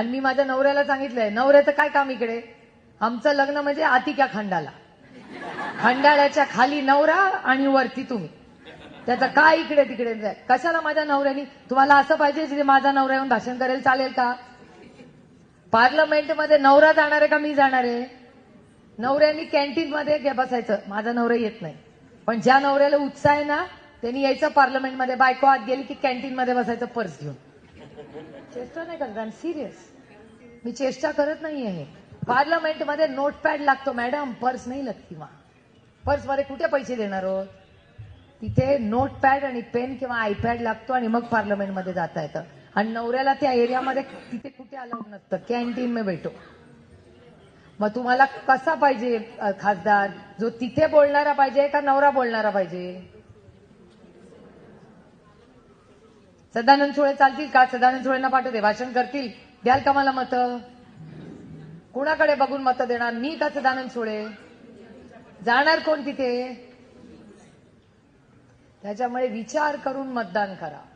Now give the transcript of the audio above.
आणि मी माझ्या नवऱ्याला सांगितलंय नवऱ्याचं काय काम इकडे? आमचं लग्न म्हणजे आतिक्या खंडाला. खंडाळ्याच्या खाली नवरा आणि वरती तुम्ही. त्याचं काय इकडे तिकडे? जाय कशाला माझ्या नवऱ्यानी? तुम्हाला असं पाहिजे जिथे माझा नवरा येऊन भाषण करेल चालेल का? पार्लमेंटमध्ये नवरा जाणार आहे का? मी जाणार आहे. नवऱ्यानी कॅन्टीन मध्ये बसायचं. माझा नवरा येत नाही. पण ज्या नवऱ्याला उत्साह आहे ना त्यांनी यायचं पार्लमेंटमध्ये. बायको आत गेली की कॅन्टीन मध्ये बसायचं पर्स घेऊन. चेष्टा नाही करत. आय सिरियस मी चेष्टा करत नाहीये पार्लमेंटमध्ये नोटपॅड लागतो मॅडम. पर्स नाही लागती मा पर्समध्ये कुठे पैसे देणार आहोत तिथे नोटपॅड आणि पेन किंवा आयपॅड लागतो आणि मग पार्लमेंटमध्ये जाता येतं. आणि नवऱ्याला त्या एरियामध्ये तिथे कुठे अलाउड नसतं. कॅन्टीन मे भेटो. मग तुम्हाला कसा पाहिजे खासदार? जो तिथे बोलणारा पाहिजे का नवरा बोलणारा पाहिजे? सदानंद सुळे चालतील का? सदानंद सुळेंना पाठवते. भाषण करतील. द्याल का मला मतं? कुणाकडे बघून मतं देणार? मी का सदानंद सुळे? जाणार कोण तिथे? त्याच्यामुळे विचार करून मतदान करा.